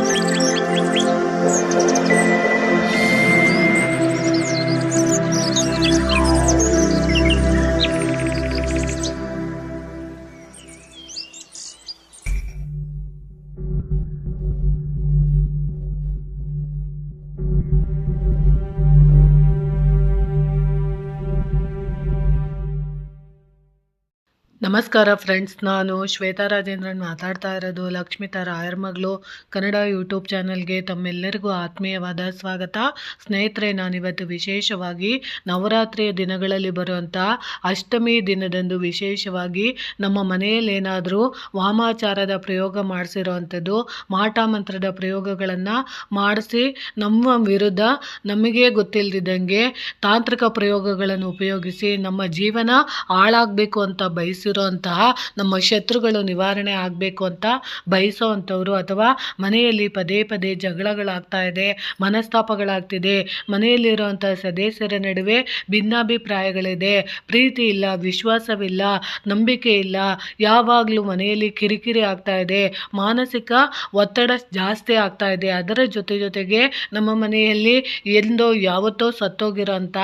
Thank you. ನಮಸ್ಕಾರ friends, ನಾನು ಶ್ವೇತಾ ರಾಜೇಂದ್ರನ್ ಮಾತಾಡ್ತಾ ಇರೋದು. ಲಕ್ಷ್ಮಿತಾ ರಾಯರ್ ಮಗಳು, ಕನ್ನಡ ಯೂಟ್ಯೂಬ್ ಚಾನಲ್ಗೆ ತಮ್ಮೆಲ್ಲರಿಗೂ ಆತ್ಮೀಯವಾದ ಸ್ವಾಗತ. ಸ್ನೇಹಿತರೆ, ನಾನಿವತ್ತು ವಿಶೇಷವಾಗಿ ನವರಾತ್ರಿಯ ದಿನಗಳಲ್ಲಿ ಬರುವಂಥ ಅಷ್ಟಮಿ ದಿನದಂದು ವಿಶೇಷವಾಗಿ ನಮ್ಮ ಮನೆಯಲ್ಲಿ ಏನಾದರೂ ವಾಮಾಚಾರದ ಪ್ರಯೋಗ ಮಾಡಿಸಿರೋವಂಥದ್ದು, ಮಾಟ ಮಂತ್ರದ ಪ್ರಯೋಗಗಳನ್ನು ಮಾಡಿಸಿ ನಮ್ಮ ವಿರುದ್ಧ ನಮಗೆ ಗೊತ್ತಿಲ್ಲದಿದ್ದಂಗೆ ತಾಂತ್ರಿಕ ಪ್ರಯೋಗಗಳನ್ನು ಉಪಯೋಗಿಸಿ ನಮ್ಮ ಜೀವನ ಹಾಳಾಗಬೇಕು ಅಂತ ಬಯಸಿರೋಂತಹ ನಮ್ಮ ಶತ್ರುಗಳು ನಿವಾರಣೆ ಆಗಬೇಕು ಅಂತ ಬಯಸೋವಂಥವ್ರು ಅಥವಾ ಮನೆಯಲ್ಲಿ ಪದೇ ಪದೇ ಜಗಳಗಳಾಗ್ತಾ ಇದೆ, ಮನಸ್ತಾಪಗಳಾಗ್ತಿದೆ ಮನೆಯಲ್ಲಿರುವಂಥ ಸದಸ್ಯರ ನಡುವೆ ಭಿನ್ನಾಭಿಪ್ರಾಯಗಳಿದೆ, ಪ್ರೀತಿ ಇಲ್ಲ, ವಿಶ್ವಾಸವಿಲ್ಲ, ನಂಬಿಕೆ ಇಲ್ಲ, ಯಾವಾಗಲೂ ಮನೆಯಲ್ಲಿ ಕಿರಿಕಿರಿ ಆಗ್ತಾ ಇದೆ, ಮಾನಸಿಕ ಒತ್ತಡ ಜಾಸ್ತಿ ಆಗ್ತಾ ಇದೆ, ಅದರ ಜೊತೆ ಜೊತೆಗೆ ನಮ್ಮ ಮನೆಯಲ್ಲಿ ಎಂದೋ ಯಾವತ್ತೋ ಸತ್ತೋಗಿರೋಂಥ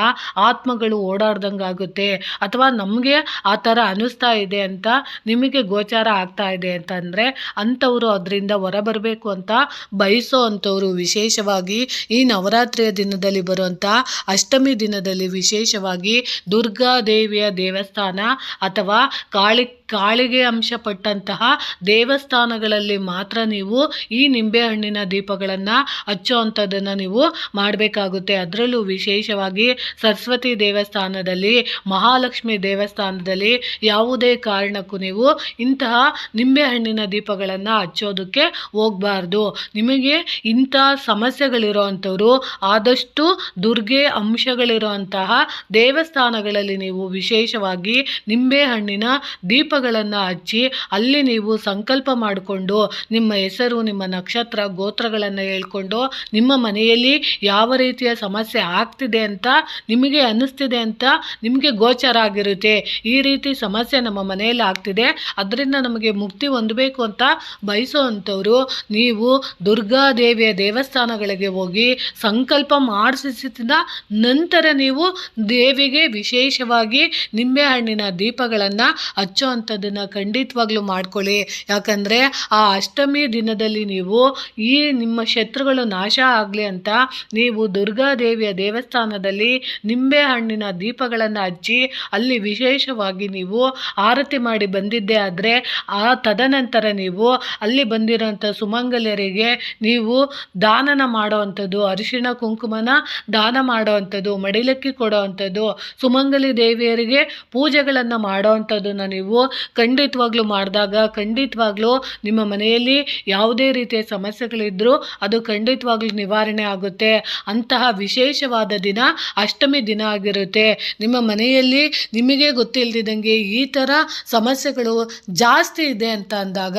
ಆತ್ಮಗಳು ಓಡಾಡ್ದಂಗಾಗುತ್ತೆ ಅಥವಾ ನಮಗೆ ಆ ಥರ ಅನ್ನಿಸ್ತಾ ಇದೆ ಅಂತ ನಿಮಗೆ ಗೋಚಾರ ಆಗ್ತಾ ಇದೆ ಅಂತಂದರೆ ಅಂಥವರು ಅದರಿಂದ ಹೊರಬರಬೇಕು ಅಂತ ಬಯಸೋ ಅಂಥವರು ವಿಶೇಷವಾಗಿ ಈ ನವರಾತ್ರಿಯ ದಿನದಲ್ಲಿ ಬರುವಂಥ ಅಷ್ಟಮಿ ದಿನದಲ್ಲಿ ವಿಶೇಷವಾಗಿ ದುರ್ಗಾದೇವಿಯ ದೇವಸ್ಥಾನ ಅಥವಾ ಕಾಳಿ, ಕಾಳಿಗೆ ಅಂಶ ಪಟ್ಟಂತಹ ದೇವಸ್ಥಾನಗಳಲ್ಲಿ ಮಾತ್ರ ನೀವು ಈ ನಿಂಬೆಹಣ್ಣಿನ ದೀಪಗಳನ್ನು ಹಚ್ಚೋ ಅಂಥದ್ದನ್ನು ನೀವು ಮಾಡಬೇಕಾಗುತ್ತೆ. ಅದರಲ್ಲೂ ವಿಶೇಷವಾಗಿ ಸರಸ್ವತಿ ದೇವಸ್ಥಾನದಲ್ಲಿ, ಮಹಾಲಕ್ಷ್ಮಿ ದೇವಸ್ಥಾನದಲ್ಲಿ ಯಾವುದೇ ಕಾರಣಕ್ಕೂ ನೀವು ಇಂತಹ ನಿಂಬೆಹಣ್ಣಿನ ದೀಪಗಳನ್ನು ಹಚ್ಚೋದಕ್ಕೆ ಹೋಗಬಾರ್ದು. ನಿಮಗೆ ಇಂಥ ಸಮಸ್ಯೆಗಳಿರೋ ಅಂಥವ್ರು ಆದಷ್ಟು ದುರ್ಗೆ ಅಂಶಗಳಿರುವಂತಹ ದೇವಸ್ಥಾನಗಳಲ್ಲಿ ನೀವು ವಿಶೇಷವಾಗಿ ನಿಂಬೆಹಣ್ಣಿನ ದೀಪಗಳನ್ನು ಹಚ್ಚಿ ಅಲ್ಲಿ ನೀವು ಸಂಕಲ್ಪ ಮಾಡಿಕೊಂಡು ನಿಮ್ಮ ಹೆಸರು, ನಿಮ್ಮ ನಕ್ಷತ್ರ, ಗೋತ್ರಗಳನ್ನು ಹೇಳ್ಕೊಂಡು ನಿಮ್ಮ ಮನೆಯಲ್ಲಿ ಯಾವ ರೀತಿಯ ಸಮಸ್ಯೆ ಆಗ್ತಿದೆ ಅಂತ ನಿಮಗೆ ಅನ್ನಿಸ್ತಿದೆ ಅಂತ ನಿಮಗೆ ಗೋಚರ ಆಗಿರುತ್ತೆ. ಈ ರೀತಿ ಸಮಸ್ಯೆ ನಮ್ಮ ಮನೆಯಲ್ಲಿ ಆಗ್ತಿದೆ. ಅದರಿಂದ ನಮಗೆ ಮುಕ್ತಿ ಹೊಂದಬೇಕು ಅಂತ ಬಯಸೋ ಅಂಥವರು ನೀವು ದುರ್ಗಾದೇವಿಯ ದೇವಸ್ಥಾನಗಳಿಗೆ ಹೋಗಿ ಸಂಕಲ್ಪ ಮಾಡಿಸಿದ ನಂತರ ನೀವು ದೇವಿಗೆ ವಿಶೇಷವಾಗಿ ನಿಂಬೆಹಣ್ಣಿನ ದೀಪಗಳನ್ನು ಹಚ್ಚೋ ಅಂಥದ್ದನ್ನು ಖಂಡಿತವಾಗ್ಲೂ ಮಾಡ್ಕೊಳ್ಳಿ. ಯಾಕಂದರೆ ಆ ಅಷ್ಟಮಿ ದಿನದಲ್ಲಿ ನೀವು ಈ ನಿಮ್ಮ ಶತ್ರುಗಳು ನಾಶ ಆಗಲಿ ಅಂತ ನೀವು ದುರ್ಗಾದೇವಿಯ ದೇವಸ್ಥಾನದಲ್ಲಿ ನಿಂಬೆಹಣ್ಣಿನ ದೀಪಗಳನ್ನು ಹಚ್ಚಿ ಅಲ್ಲಿ ವಿಶೇಷವಾಗಿ ನೀವು ಆರತಿ ಮಾಡಿ ಬಂದಿದ್ದೆ ಆದರೆ ಆ ತದನಂತರ ನೀವು ಅಲ್ಲಿ ಬಂದಿರೋಂಥ ಸುಮಂಗಲರಿಗೆ ನೀವು ದಾನನ ಮಾಡೋವಂಥದ್ದು, ಅರಿಶಿಣ ಕುಂಕುಮನ ದಾನ ಮಾಡೋವಂಥದ್ದು, ಮಡಿಲಕ್ಕಿ ಕೊಡೋವಂಥದ್ದು, ಸುಮಂಗಲಿ ದೇವಿಯರಿಗೆ ಪೂಜೆಗಳನ್ನು ಮಾಡೋವಂಥದ್ದನ್ನು ನೀವು ಖಂಡಿತವಾಗ್ಲೂ ಮಾಡಿದಾಗ, ಖಂಡಿತವಾಗ್ಲೂ ನಿಮ್ಮ ಮನೆಯಲ್ಲಿ ಯಾವುದೇ ರೀತಿಯ ಸಮಸ್ಯೆಗಳಿದ್ದರೂ ಅದು ಖಂಡಿತವಾಗ್ಲೂ ನಿವಾರಣೆ ಆಗುತ್ತೆ. ಅಂತಹ ವಿಶೇಷವಾದ ದಿನ ಅಷ್ಟಮಿ ದಿನ ಆಗಿರುತ್ತೆ. ನಿಮ್ಮ ಮನೆಯಲ್ಲಿ ನಿಮಗೆ ಗೊತ್ತಿಲ್ಲದಿದ್ದಂಗೆ ಈ ಥರ ಸಮಸ್ಯೆಗಳು ಜಾಸ್ತಿ ಇದೆ ಅಂತ ಅಂದಾಗ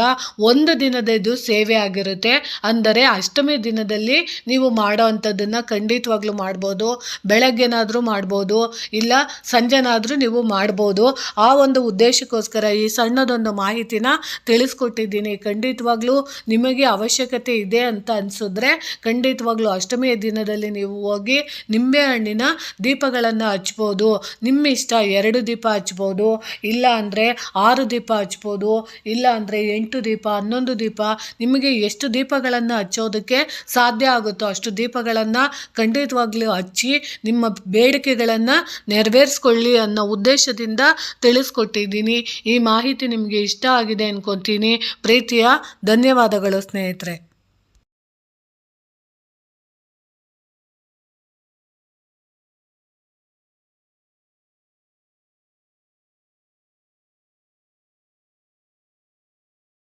ಒಂದು ದಿನದ ಇದು ಸೇವೆ ಆಗಿರುತ್ತೆ. ಅಂದರೆ ಅಷ್ಟಮಿ ದಿನದಲ್ಲಿ ನೀವು ಮಾಡೋ ಅಂಥದ್ದನ್ನು ಖಂಡಿತವಾಗ್ಲೂ ಮಾಡ್ಬೋದು. ಬೆಳಗ್ಗೆನಾದರೂ ಮಾಡ್ಬೋದು. ಇಲ್ಲ ಸಂಜೆನಾದರೂ ನೀವು ಮಾಡ್ಬೋದು. ಆ ಒಂದು ಉದ್ದೇಶಕ್ಕೋಸ್ಕರ ಈ ಸಣ್ಣದೊಂದು ಮಾಹಿತಿನ ತಿಳಿಸ್ಕೊಟ್ಟಿದ್ದೀನಿ. ಖಂಡಿತವಾಗ್ಲೂ ನಿಮಗೆ ಅವಶ್ಯಕತೆ ಇದೆ ಅಂತ ಅನಿಸಿದ್ರೆ ಖಂಡಿತವಾಗ್ಲೂ ಅಷ್ಟಮಿಯ ದಿನದಲ್ಲಿ ನೀವು ಹೋಗಿ ನಿಂಬೆಹಣ್ಣಿನ ದೀಪಗಳನ್ನು ಹಚ್ಬೋದು. ನಿಮ್ಮ ಇಷ್ಟ ಎರಡು ದೀಪ ಹಚ್ಬೋದು. ಇಲ್ಲ ಅಂದರೆ ಆರು ದೀಪ ಹಚ್ಬೋದು, ಇಲ್ಲ ಅಂದರೆ ಎಂಟು ದೀಪ, ಹನ್ನೊಂದು ದೀಪ, ನಿಮಗೆ ಎಷ್ಟು ದೀಪಗಳನ್ನು ಹಚ್ಚೋದಕ್ಕೆ ಸಾಧ್ಯ ಆಗುತ್ತೋ ಅಷ್ಟು ದೀಪಗಳನ್ನು ಖಂಡಿತವಾಗ್ಲೂ ಹಚ್ಚಿ ನಿಮ್ಮ ಬೇಡಿಕೆಗಳನ್ನು ನೆರವೇರಿಸ್ಕೊಳ್ಳಿ ಅನ್ನೋ ಉದ್ದೇಶದಿಂದ ತಿಳಿಸ್ಕೊಟ್ಟಿದ್ದೀನಿ. ಈ ಮಾಹಿತಿ ನಿಮಗೆ ಇಷ್ಟ ಆಗಿದೆ ಅನ್ಕೊತೀನಿ. ಪ್ರೀತಿಯ ಧನ್ಯವಾದಗಳು ಸ್ನೇಹಿತರೆ.